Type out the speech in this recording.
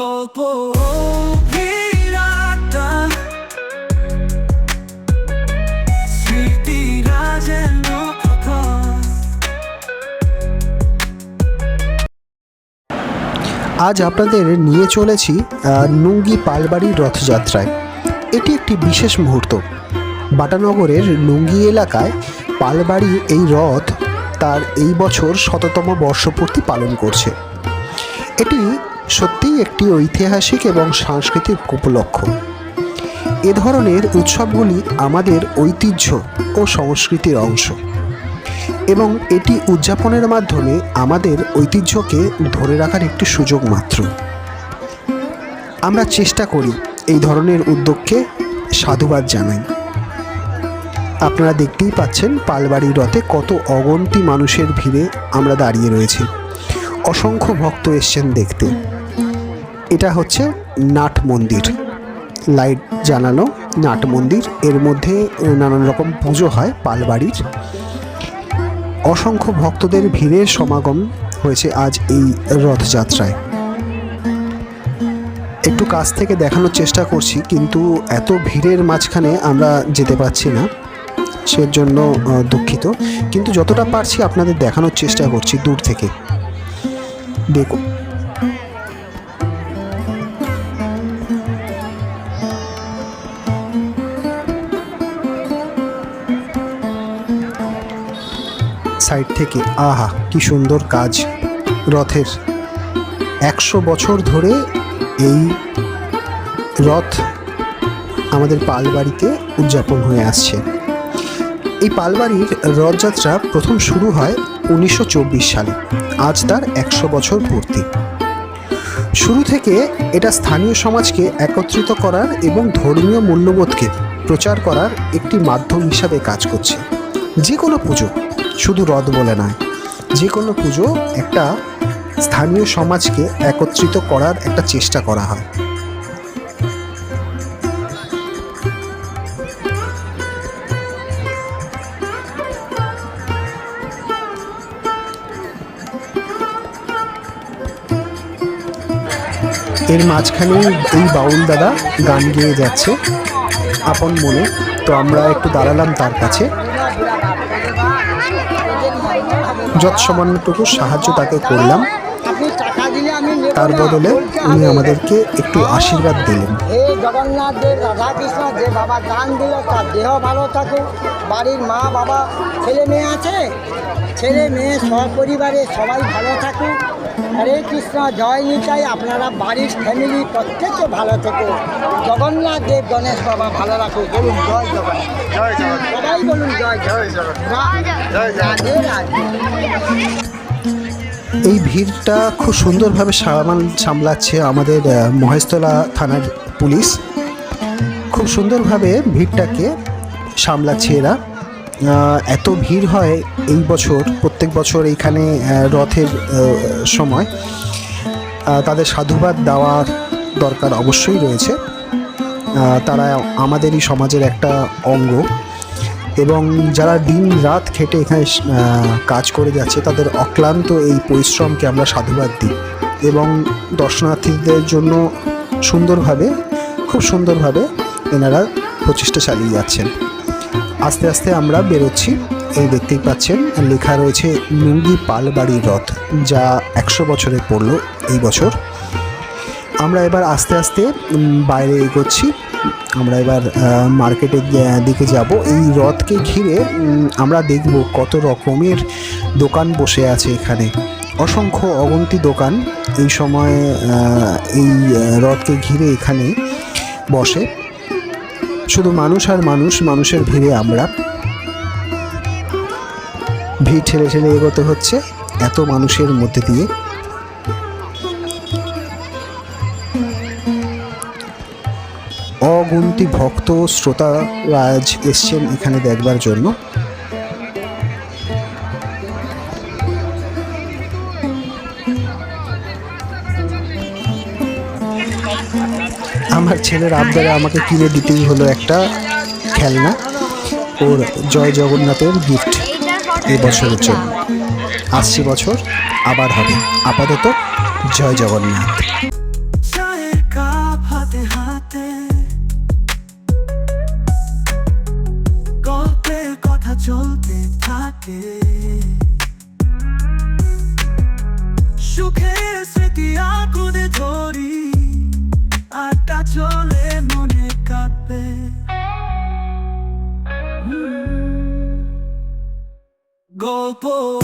গল্প আজ আপনাদের নিয়ে চলেছি নুঙ্গি পালবাড়ির রথযাত্রায়। এটি একটি বিশেষ মুহূর্ত। বাটানগরের নুঙ্গি এলাকায় পালবাড়ির এই রথ তার এই বছর শততম বর্ষপূর্তি পালন করছে। এটি সত্যিই একটি ঐতিহাসিক এবং সাংস্কৃতিক উপলক্ষ। এ ধরনের উৎসবগুলি আমাদের ঐতিহ্য ও সংস্কৃতির অংশ এবং এটি উদযাপনের মাধ্যমে আমাদের ঐতিহ্যকে ধরে রাখার একটি সুযোগ মাত্র। আমরা চেষ্টা করি এই ধরনের উদ্যোগকে সাধুবাদ জানাই। আপনারা দেখতেই পাচ্ছেন পালবাড়ি রথে কত অগন্তি মানুষের ভিড়ে আমরা দাঁড়িয়ে রয়েছি। অসংখ্য ভক্ত এসছেন দেখতে। এটা হচ্ছে নাট মন্দির। লাইট জ্বালানো নাট মন্দির। এর মধ্যে নানান রকম পুজো হয় পালবাড়ির। অসংখ্য ভক্তদের ভিড়ের সমাগম হয়েছে আজ এই রথযাত্রায়। একটু কাছ থেকে দেখানোর চেষ্টা করছি, কিন্তু এত ভিড়ের মাঝখানে আমরা যেতে পারছি না। সেজন্য দুঃখিত। কিন্তু যতটা পারছি আপনাদের দেখানোর চেষ্টা করছি দূর থেকে। দেখুন সাইড থেকে আহা, কি সুন্দর কাজ। রথের একশো বছর ধরে এই রথ আমাদের পালবাড়িতে উদযাপন হয়ে আসছে। এই পালবাড়ির রথযাত্রা প্রথম শুরু হয় উনিশশো চব্বিশ সালে। আজ তার একশো বছর পূর্তি। শুরু থেকে এটা স্থানীয় সমাজকে একত্রিত করার এবং ধর্মীয় মূল্যবোধকে প্রচার করার একটি মাধ্যম হিসাবে কাজ করছে। যে কোনো পুজো শুধু রথ বলে নয়, যে কোনো পুজো একটা স্থানীয় সমাজকে একত্রিত করার একটা চেষ্টা করা হয়। এর মাঝখানে এই বাউল দাদা গান গেয়ে যাচ্ছে। আপন মনে, তো আমরা একটু দাঁড়ালাম তার কাছে। যত সামান্যটুকু সাহায্য তাকে করলাম। তার বদলে উনি আমাদেরকে একটু আশীর্বাদ দিলেন। জগন্নাথ দেব রাধা যে বাবা গান দিল, তার দেহ ভালো থাকুক বাড়ির মা বাবা ছেলে মেয়ে আছে? ছেলে মেয়ে সপরিবারে সবাই ভালো থাকুক। হরে কৃষ্ণ জয় নিতাই। আপনারা বাড়ির ফ্যামিলি প্রত্যেকে ভালো থেকো। জগন্নাথ দেব গণেশ বাবা ভালো রাখুক। বলুন জয় জগন্নাথ। সবাই বলুন জয় জয় রাধে রাধে। এই ভিড়টা খুব সুন্দরভাবে সামাল সামলাচ্ছে আমাদের মহেশতলা থানার পুলিশ। খুব সুন্দরভাবে ভিড়টাকে সামলাচ্ছে এরা। এত ভিড় হয় এই বছর, প্রত্যেক বছর এইখানে রথের সময়। তাদের সাধুবাদ দেওয়ার দরকার অবশ্যই রয়েছে। তারা আমাদেরই সমাজের একটা অঙ্গ। এবং যারা দিন রাত খেটে এখানে কাজ করে যাচ্ছে, তাদের অক্লান্ত এই পরিশ্রমকে আমরা সাধুবাদ দিই। এবং দর্শনার্থীদের জন্য সুন্দরভাবে, খুব সুন্দরভাবে এনারা প্রচেষ্টা চালিয়ে যাচ্ছেন। আস্তে আস্তে আমরা বেরোচ্ছি। এই দেখতেই পাচ্ছেন, লেখা রয়েছে নুঙ্গি পালবাড়ি রথ, যা একশো বছরে পড়ল এই বছর। আমরা এবার আস্তে আস্তে বাইরে এগোচ্ছি। আমরা এবার মার্কেটের দিকে যাব। এই রথকে ঘিরে আমরা দেখব কত রকমের দোকান বসে আছে এখানে। অসংখ্য অগন্তি দোকান এই সময় এই রথকে ঘিরে এখানে বসে। শুধু মানুষ আর মানুষ, মানুষের ভিড়ে আমরা। ভিড় ঠেলে ঠেলে এগোতে হচ্ছে এত মানুষের মধ্যে দিয়ে। অগুন্তি ভক্ত শ্রোতারাজ এসছেন এখানে দেখবার জন্য। আমার ছেলের আবদারে আমাকে কিনে দিতেই হলো একটা খেলনা ওর জয় জগন্নাথের গিফট এই বছরের জন্য। আশি বছর, আবার হবে। আপাতত জয় জগন্নাথ। চলতে থাকে। গল্প